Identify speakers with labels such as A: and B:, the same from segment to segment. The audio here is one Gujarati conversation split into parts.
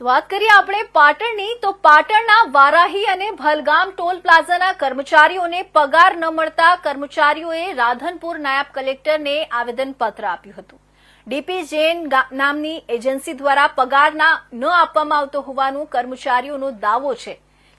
A: વાત કરીએ આપણે પાટણની, તો પાટણના વારાહી અને ભલગામ ટોલ પ્લાઝાના કર્મચારીઓને પગાર ન મળતા કર્મચારીઓએ રાધનપુર નાયબ કલેક્ટરને આવેદનપત્ર આપ્યું હતું. ડીપી જૈન નામની એજન્સી દ્વારા પગારના ન આપવામાં આવતો હોવાનું કર્મચારીઓનો દાવો છે.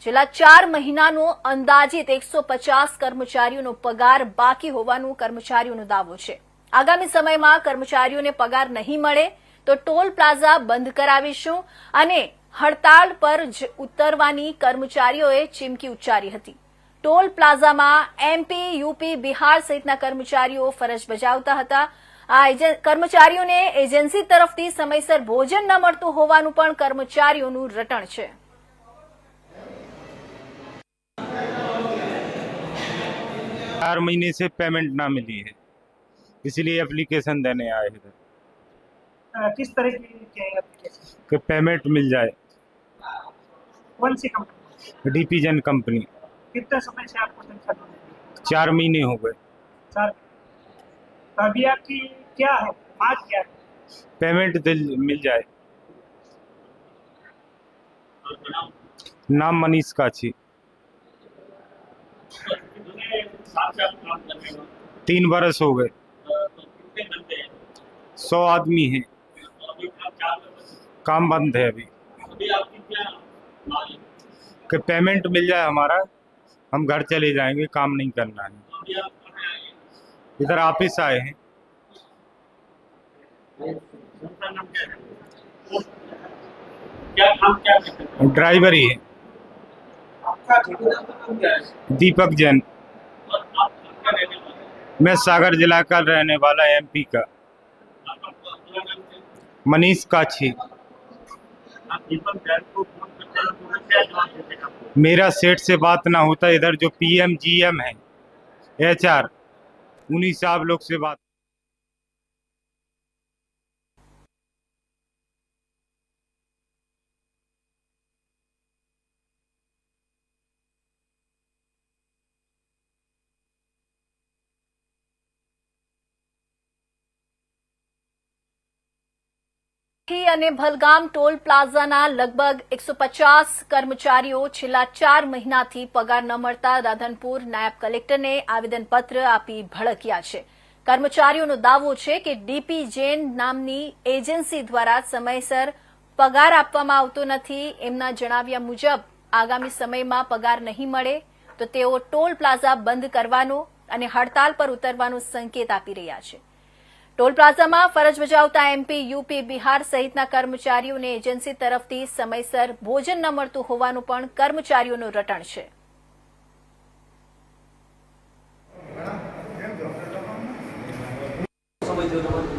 A: છેલ્લા ચાર મહિનાનો અંદાજિત એકસો પચાસ કર્મચારીઓનો પગાર બાકી હોવાનું કર્મચારીઓનો દાવો છે. આગામી સમયમાં કર્મચારીઓને પગાર નહીં મળે તો ટોલ પ્લાઝા બંધ કરાવીશું અને હડતાળ પર જ ઉતરવાની કર્મચારીઓએ ચીમકી ઉચ્ચારી હતી ટોલ પ્લાઝામાં એમપી યુપી બિહાર સહિતના કર્મચારીઓ ફરજ બજાવતા હતા આ એજન- કર્મચારીઓને એજન્સી તરફથી સમયસર ભોજન ન મળતું હોવાનું પણ કર્મચારીઓનું રટણ છે
B: चार महीने से पेमेंट ना मिली है इसलिए एप्लीकेशन देने आए इधर
C: अ, किस तरह की
B: पेमेंट मिल जाए।
C: कौन सी कंपनी
B: डीपीजन कंपनी
C: कितने समय से आपको तनख्वाह
B: चार महीने हो गए।
C: चार अभी आपकी क्या है? मांग क्या है?
B: पेमेंट दिल मिल जाए। नाम मनीष काछी। तीन बरस हो गए। सौ आदमी है। काम बंद है अभी। कि पेमेंट मिल जाए हमारा, हम घर चले जाएँगे, काम नहीं करना है। इधर ऑफ़िस आए हैं। ड्राइवर ही है। दीपक जैन। मैं सागर जिला का रहने वाला एमपी का? मनीष काछी। मेरा सेठ से बात ना होता इधर जो पीएम जीएम है एचआर उन्हीं से आप लोग से बात
A: થી અને ભલગામ ટોલ પ્લાઝાના લગભગ એકસો પચાસ કર્મચારીઓ છેલ્લા ચાર મહિનાથી પગાર ન મળતા રાધનપુર નાયબ કલેક્ટરને આવેદનપત્ર આપી ભડક્યા છે. કર્મચારીઓનો દાવો છે કે ડીપી જૈન નામની એજન્સી દ્વારા સમયસર પગાર આપવામાં આવતો નથી. એમના જણાવ્યા મુજબ, આગામી સમયમાં પગાર નહીં મળે તો તેઓ ટોલ પ્લાઝા બંધ કરવાનો અને હડતાલ પર ઉતરવાનો સંકેત આપી રહ્યા છે. ટોલ પ્લાઝામાં ફરજ બજાવતા એમપી, યુપી, બિહાર સહિતના કર્મચારીઓને એજન્સી તરફથી સમયસર ભોજન ન મળતું હોવાનું પણ કર્મચારીઓનું રટણ છે.
D: સમય